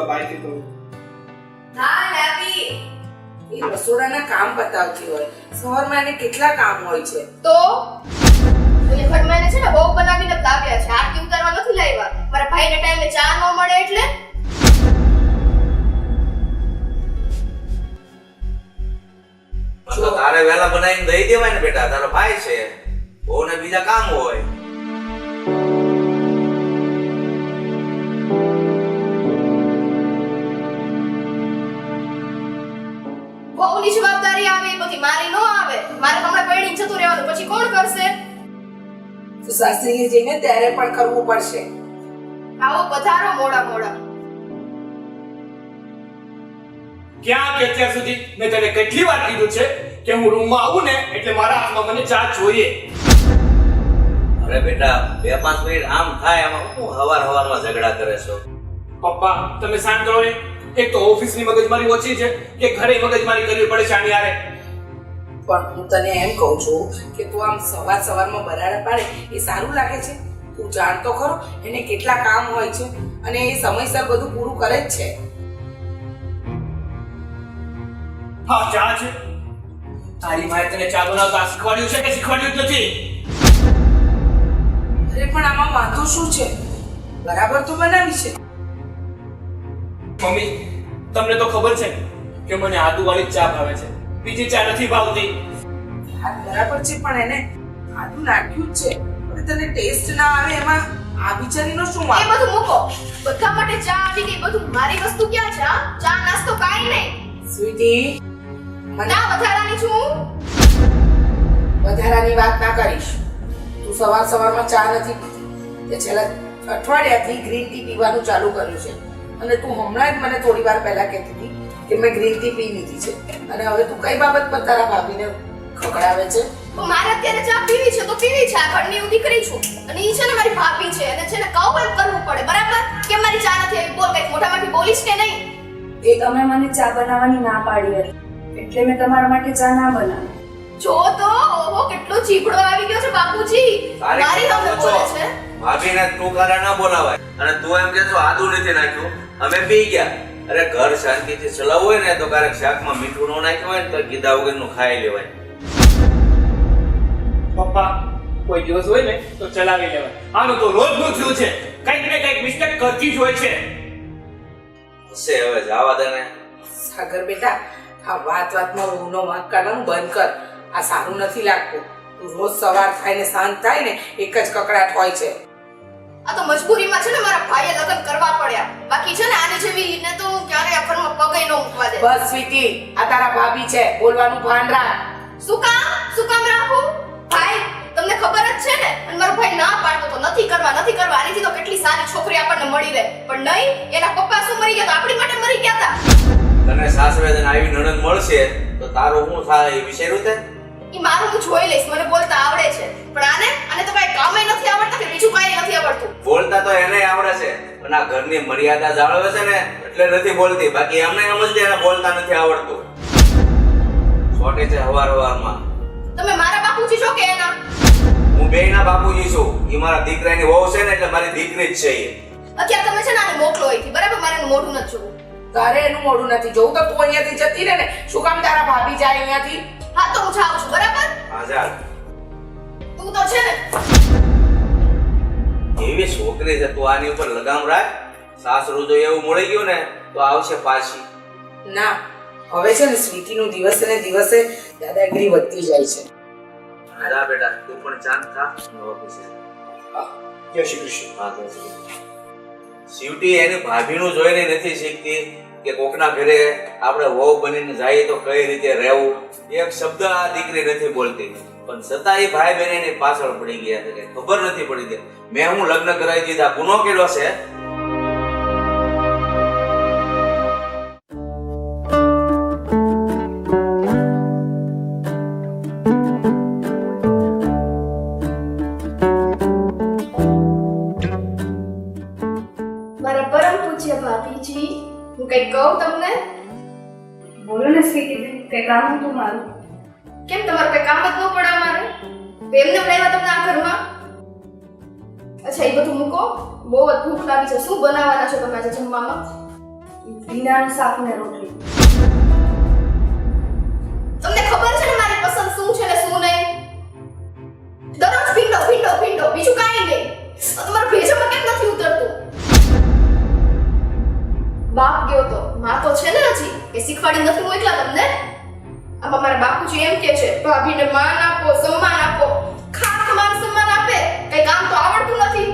આ બાઈક તો હા લાવી. એ રસોડાના કામ બતાવતી હોય. સવારમાં એને કેટલા કામ હોય છે? તો? એટલે ખડમાઈને છે ને બહુ બનાવીને લાવ્યા છે. આરતી ઉતારવા નથી લાવ્યા મારા ભાઈને ટાઈમે ચા ન મળે એટલે? તો તારે વેલા બનાવીને દઈ દેવાય ને બેટા. તારો ભાઈ છે. બહુ ને બીજા કામ હોય. તો સાસરીએ જઈને ત્યારે પણ કરવું પડશે. આવો પધારો મોડા મોડા. ક્યાં કે અત્યાર સુધી મેં તને કેટલી વાર કીધું છે કે હું રૂમમાં આવું ને એટલે મારા હાથમાં મને ચા જોઈએ. અરે બેટા બે પાંચ મિનિટ આમ થાય આમાં હું હવાર હવારમાં ઝઘડા કરે છો? પપ્પા તમે શાંત રહો ને. એક તો ઓફિસની મગજમારી ઓછી છે કે ઘરે મગજમારી કરવી પડે છે આની હારે. પણ હું તને એમ કહું છું કે તું આમ સવાર સવારમાં બરાડા પાડે એ સારું લાગે છે. તું જાણતો ખરો એને કેટલા કામ હોય છે અને એ સમયસર બધું પૂરું કરે જ છે. હા ચા છે. તારી માએ તને ચા બનાવતા શીખવાડ્યું છે કે શીખવાડ્યું જ નથી? અરે પણ આમાં વાંધો શું છે? બરાબર તો બનાવી છે. મમ્મી તમને તો ખબર છે કે મને આદુવાળી ચા ભાવે છે. બીજી ચા નથી ભાવતી. હા બરાબર છે પણ એને આદુ નાખ્યું જ છે. પણ તને ટેસ્ટ ના આવે એમાં આ બિચારીનો શું એ વાંક બધું મૂકો. બધા માટે ચા આવી ગઈ. બધું મારી વસ્તુ ક્યાં છે? ચા નાસ્તો કાઈ નહીં. સ્વીટી મને ના વધારાની છું વધારાની વાત ના કરીશ. તું સવાર સવારમાં ચા નથી પીતી. તે છેલ્લા અઠવાડિયાથી ગ્રીન ટી પીવાનું ચાલુ કર્યું છે. અને તું હમણાં જ મને થોડી વાર પહેલા કહેતી હતી કે મેં ગ્રીન ટી પી લીધી છે. અને હવે તું કઈ બાબત પર તારા ભાભીને ખકડાવે છે? તો મારે અત્યારે ચા પીવી છે તો પીવી છે. આગળની હું દીકરી છું. અને ઈ છે ને મારી ભાભી છે. અને છે ને કહું એમ કરવું પડે. બરાબર? કે મારી ચા નથી આવી? બોલ કઈ મોટામાંથી બોલીશ કે નહીં? એ તમે મને ચા બનાવવાની ના પાડી હતી. એટલે મેં તમારા માટે ચા ના બનાવી. જો તો ઓહો કેટલો ચીપડો આવી ગયો છે બાપુજી. મારી છો? બોલે છે. ભાભીને તું કારા ના બોલાવાય. અને તું એમ કે છો આદુ નથી નાખ્યું. અમે પી ગયા. અરે ઘર શાંતિથી ચલાવવું હોય ને તો ક્યારેક શાકમાં મીઠું ન નાખ્યું હોય ને તો કીધા વગરનું ખાઈ લેવાય. પપ્પા કોઈ દિવસ હોય ને તો ચલાવી લેવાય. આનું તો રોજનું થયું છે. કંઈક ને કંઈક મિસ્ટેક કરતી જ હોય છે. હશે હવે જવા દે ને. સાગર બેટા આ વાત વાતમાં ઊનો વાંક કાઢવાનું બંધ કર. આ સારું નથી લાગતું. રોજ સવાર થાય ને સાંજ થાય ને એક જ કકડાટ હોય છે. આ તો મજબૂરીમાં છે ને મારા ભાઈએ લગ્ન કરવા પડ્યા. બાકી છે ને આની જેવી ને તો હું ક્યારે અખરમાં પગે ન મૂકવા દે. બસ સ્વીટી આ તારા ભાભી છે બોલવાનું ભાન રાખ. શું કામ? શું કામ રાખું? ભાઈ તમને ખબર જ છે ને અને મારો ભાઈ ના પાડતો તો નથી કરવા નથી કરવા. આનીથી તો કેટલી સારી છોકરી આપણને મળી રહે. પણ નહીં એના પપ્પા શું મરી ગયા તો આપણી માટે મરી ગયા હતા તને સાસરે જઈને આવી નણંદ મળશે તો તારું હું થાય એ વિચાર્યું તે? ઈ મારું હું જોઈ લઈશ મને બોલતા આવડે છે. પણ આને આને તો કઈ કામે નથી આવડતા કે બીજું કાંઈ નથી આવડતું. બોલતા તો એને આવડે છે પણ આ ઘરની મર્યાદા જાળવે છે ને એટલે નથી બોલતી. બાકી એમને એમ જ એને બોલતા નથી આવડતું. છોટે છે હવાર હવારમાં તમે મારા બાપુજી છો કે એના? હું બેયના બાપુજી છું. એ મારા દીકરાની વહુ છે ને એટલે મારી દીકરી જ છે એ. અત્યારે તમે છે ને આને મોકલો અહીંથી બરાબર? મારે એનું મોઢું નથી જોવું. તારે એનું મોઢું નથી જોવું? તો તું અહીંયાથી જતી રહે ને. શું કામ તારા ભાભી જાય અહીંયાથી? હા તો હું જાઉં છું બરાબર? આઝાદ તું તો છે ને એવી છોકરી છે તું આની ઉપર લગામ રાખ. સાસરું જો એવું મળી ગયું ને તો આવશે પાછી. ના હવે છે ને સ્વીટીનું દિવસે ને દિવસે દાદાગીરી વધતી જાય છે. હા બેટા તું પણ શાંત થા ઓફિસે. જય શ્રી કૃષ્ણ. હા તો શિવટી એની ભાભીનું જોઈને નથી શીખતી કે કોકના ઘરે આપણે વહુ બનીને જઈએ તો કઈ રીતે રહેવું? એક શબ્દ આ દીકરી નથી બોલતી. પણ છતાં એ ભાઈ બહેન એની પાછળ પડી ગયા કે ખબર નથી પડી કે મેં હું લગ્ન કરાવી દીધા ગુનો કેલો છે? મારા પરમ પૂજ્ય ભાભીજી હું કઈ કહું તમને? બોલો ને સ્વીટી કઈ કામ હતું મારું? કેમ તમારે કઈ કામ જ ન પડે અમારે? એમને લાવ્યા તમને આ ઘરમાં? અચ્છા, એ બધું મૂકો. બહુ જ ભૂખ લાગી છે. શું બનાવવાના છો તમે આજે જમવામાં? ભીંડાનું શાક ને રોટલી. તમને ખબર છે ને મારી પસંદ શું છે ને શું નહીં? દરરોજ ભીંડો ભીંડો ભીંડો. બીજું કાંઈ નહીં. તમારા ભેજામાં કેમ નથી ઉતરતું? બાપ ગયો તો. માં તો છે ને હજી. એ શીખવાડી નથી મોકલા તમને? આમાં મારા બાપુજી એમ કે છે ભાભીને માન આપો સન્માન આપો ખાસ માન સન્માન આપે કઈ કામ તો આવડતું નથી.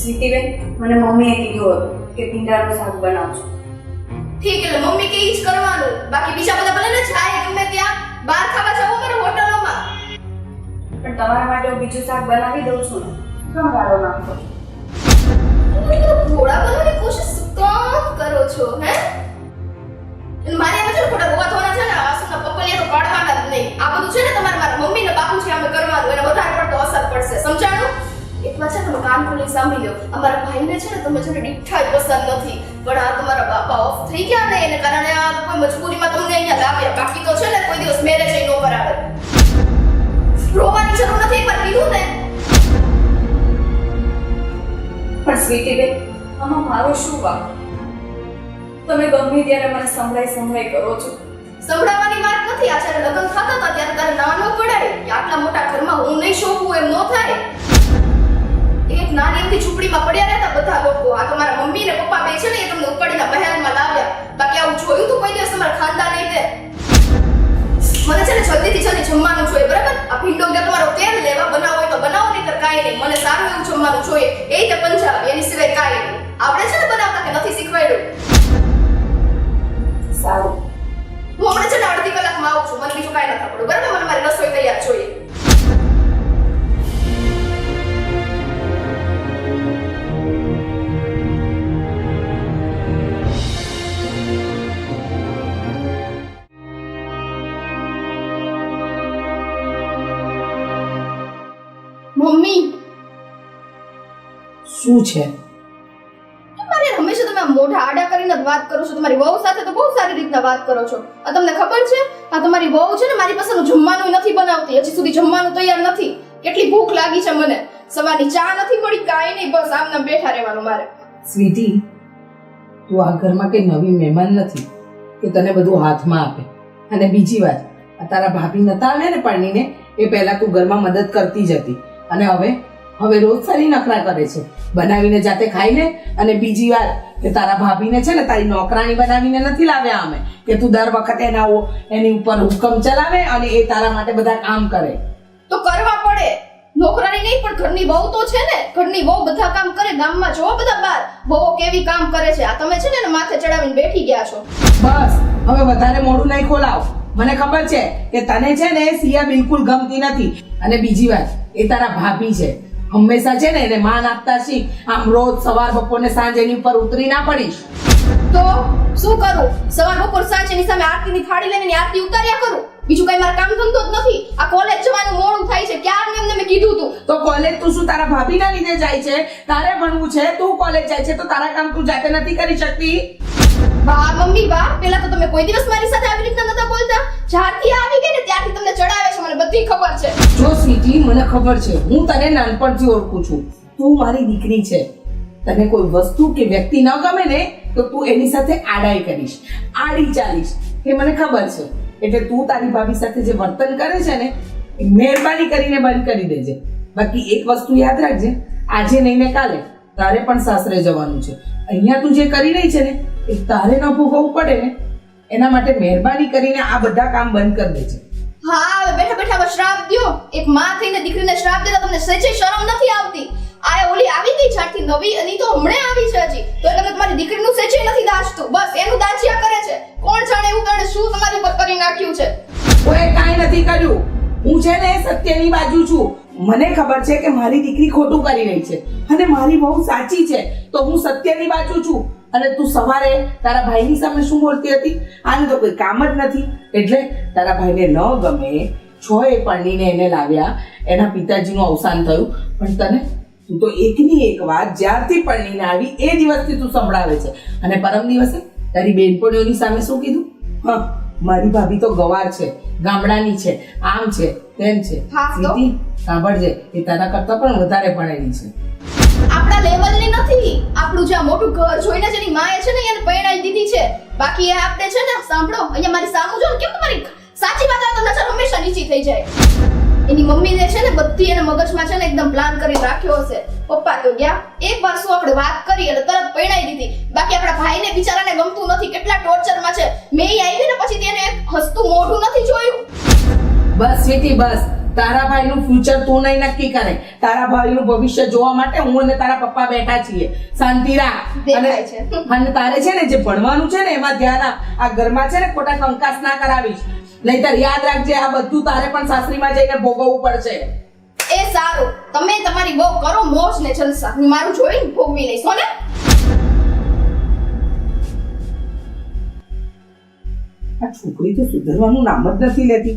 સ્વીટીબેન મને મમ્મીએ કીધું હતું કે ભીંડાનું શાક બનાવજો. ઠીક એટલે મમ્મી કે ઈ જ કરવાનું. બાકી બીજા બધા ભલે ને જાય ગમે ત્યાં બહાર ખાવા જવું મને હોટલોમાં. પણ તમારા માટે હું બીજું શાક બનાવી દઉં છું ને કેમ ગાળો નાખો ઘોડા બનવાની કોશિશ કેમ કરો છો હે અને મારે એમ છે ને ખોટા ગોવા ધોવાના છે ને વાસણના પપલિયા તો પાડવાના જ નહીં આ બધું છે ને તમારે મારા મમ્મી ને બાપુ છે અમે કરવાનું એને વધારે પડતો અસર પડશે. સમજાણું? એક વાત છે તમે કાન ખોલી સાંભળી લો. અમારા ભાઈને છે ને તમે છે ને પસંદ નથી. પણ આ તમારા બાપા ઓફ થઈ ગયા ને, એને કારણે આ કોઈ મજબૂરીમાં તમને અહીંયા લાવ્યા. બાકી તો છે ને કોઈ દિવસ મેરેજ નો કરાવે. રોવાની જરૂર નથી, પણ કીધું ને. પણ સ્વીટીબેન આમાં મારો શું વાંક તમે ગમે ત્યારે મને સંભળાય સંભળાય કરો છો. સંભળાવવાની વાત નથી. આ જ્યારે લગ્ન થતા હતા ત્યારે તારે ના ન પડાય. કે આટલા મોટા ઘરમાં હું નહીં શોભું એમ ન થાય. એક નાની એમથી ઝૂંપડીમાં પડ્યા રહેતા બધા લોકો. આ તમારા મમ્મી ને પપ્પા બે છે ને, એ તમને ઉપાડીના મહેલમાં લાવ્યા. બાકી આવું જોયું તો કોઈ દિવસ તમારા ખાનદાન નહીં મને છે ને જલ્દીથી જલ્દી જમવાનું જોઈએ, બરાબર? આ ભીંડો કે તમારો તેલ લેવા બનાવો હોય તો બનાવો નહીં તો કાંઈ નહીં. મને સારું એવું જમવાનું જોઈએ. એ રીતે પંજાબ, એની સિવાય કાંઈ નહીં. આપણે છે ને બનાવતા કે નથી શીખવાડ્યું? સારું. હું હમણાં છે ને અડધી કલાકમાં આવું છું. મને બીજું કાંઈ નથી પડ્યું બરાબર? મને મારી રસોઈ તૈયાર જોઈએ. મમ્મી! શું છે? તમારે હંમેશા તમે મોઢા આડા કરીને જ વાત કરો છો. તમારી વહુ રીતના વાત કરો છો. આ તમને ખબર છે? આ તમારી વહુ છે ને મારી પાસેનું જમવાનું નથી બનાવતી. હજી સુધી જમવાનું તૈયાર નથી. કેટલી ભૂખ લાગી છે મને. સવારની ચા નથી મળી, કાંઈ નહીં, બસ આમને બેઠા રહેવાનું મારે. સ્વીટી, તું આ ઘરમાં કઈ નવી મહેમાન નથી કે તને બધું હાથમાં આપે. અને બીજી વાત તારા ભાભી નતા આવે ને પાણીને, એ પહેલા તું ઘરમાં મદદ કરતી જ હતી. અને હવે હવે રોજ સારી નખરા કરે છે. બનાવીને જાતે ખાઈ લે અને બીજી વાર કે તારા ભાભીને છે ને તારી નોકરાણી બનાવીને નથી લાવ્યા અમે. કે તું દર વખતે એના એની ઉપર હુકમ ચલાવે અને એ તારા માટે બધા કામ કરે. તો કરવા પડે. નોકરાણી નહીં પણ ઘરની બહુ તો છે ને. ઘરની બહુ બધા કામ કરે ગામમાં જોવો બધા બાર. બહુ કેવી કામ કરે છે? આ તમે છે ને માથે ચડાવીને બેઠી ગયા છો. બસ. હવે વધારે મોડું નહીં ખોલાવ. મને ખબર છે કે તને છે ને સિયા બિલકુલ ગમતી નથી. અને બીજી વાત એ તારા ભાભી છે. હંમેશા છે ને એને માન આપતા શીખ. આમ રોજ સવાર બપોર ને સાંજ એની ઉપર ઉતરી ના પડીશ. તો શું કરું? સવાર બપોર સાંજ એની સામે આરતીની થાળી લઈને આરતી ઉતાર્યા કરું? બીજું કઈ મારા કામ ધંધો જ નથી. આ કોલેજ જવાનું મોડું થાય છે. ક્યારે એમને મેં કીધું તું? તો કોલેજ તું શું તારા ભાભીના લીધે જાય છે? તારે ભણવું છે? તું કોલેજ જાય છે તો તારા કામ તું જાતે નથી કરી શકતી? વાહ મમ્મી વાહ પેલા તો તમે કોઈ દિવસ મારી સાથે આવી રીતના નતા બોલતા. જ્યારથી આવી ગઈ ને ત્યારથી તમને ચડાવે છે, મને બધી ખબર છે. જો સ્વીટી, મને ખબર છે, હું તને નાનપણથી ઓળખું છું. તું મારી દીકરી છે. તને કોઈ વસ્તુ કે વ્યક્તિ ન ગમે ને, તો તું એની સાથે આડાઈ કરીશ, આડી ચાલીશ. એ મને ખબર છે. એટલે તું તારી ભાભી સાથે જે વર્તન કરે છે ને, એ મહેરબાની કરીને બંધ કરી દેજે. બાકી એક વસ્તુ યાદ રાખજે, આજે નહીં ને કાલે. તારે પણ સાસરે જવાનું છે. અહીંયા તું જે કરી રહી છે ને એ તારે ન ભોગવવું પડે ને. એના માટે મહેરબાની કરીને આ બધા કામ બંધ કરી દેજે. હા બેઠા બેઠા શ્રાપ દ્યો. એક માં થઈને દીકરીને શ્રાપ દેતા તમને સહેજે શરમ નથી આવતી. આ ઓલી આવી ગઈ છાતી નવી અને તો હમણે આવી છે હજી. તો એટલે તમારી દીકરીનું સહેજે નથી દાચતું બસ એનું દાચિયા કરે છે. કોણ જાણે એવું કરે શું તમારી પર કરી નાખ્યું છે? કોઈ કાંઈ નથી કર્યું. હું છે ને સત્યની બાજુ છું. મને ખબર છે કે મારી દીકરી ખોટું કરી રહી છે અને મારી બહુ સાચી છે, તો હું સત્યની બાજુ છું. અને તું સવારે તારા ભાઈની સામે શું બોલતી હતી? આને તો કોઈ કામ જ નથી. એટલે તારા ભાઈને ન ગમે છો એ પરણીને એને લાવ્યા. એના પિતાજીનું અવસાન થયું. પણ તને, તું તો એકની એક વાત જ્યારથી પરણીને આવી, એ દિવસથી તું સંભળાવે છે. અને પરમ દિવસે તારી બેનપણીઓની સામે શું કીધું? હા. મારી ભાભી તો ગવાર છે ગામડાની છે આમ છે તેમ છે. સ્વીટી સાંભળજે એ તારા કરતા પણ વધારે ભણેલી છે. આપણા લેવલની નથી. આપણું જે આ મોટું ઘર જોઈને જેની માએ છે ને એને પરણાઈ દીધી છે. બાકી એ આપણે છે ને સાંભળો અહીંયા મારી સામું જો કેમ તમારી સાચી વાત તો નજર હંમેશા નીચી થઈ જાય. એની મમ્મીને છે ને બધી એને મગજમાં છે ને એકદમ પ્લાન કરી રાખ્યો હશે. પપ્પા તો ગયા. એક વાર શું આપણે વાત કરી અને તરત પૈણાઈ દીધી. બાકી આપણા ભાઈને બિચારાને ગમતું નથી. કેટલા ટોર્ચરમાં છે. મેં આવી ને પછી તેને એક હસતું મોઢું નથી જોયું. બસ સ્વીટી બસ. તારા ભાઈનું ફ્યુચર તું નહીં નક્કી કરે. તારા ભાઈનું ભવિષ્ય જોવા માટે હું અને તારા પપ્પા બેઠા છીએ. શાંતિ રાખ. છે. અને તારે છે ને જે ભણવાનું છે ને એમાં ધ્યાન આપ આ ઘરમાં છે ને ખોટા કંકાસ ના કરાવીશ. નહીતર યાદ રાખજે આ બધું તારે પણ સાસરીમાં જઈને ભોગવવું પડશે. એ સારું. તમે તમારી બહુ કરો મોજ ને જલસા. હું મારું જોઈને ભોગવી લઈશ, હો ને? આ છોકરી તો સુધરવાનું નામ જ નથી લેતી.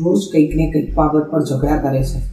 રોજ કંઈક ને કંઈક બાબત પર ઝઘડા કરે છે.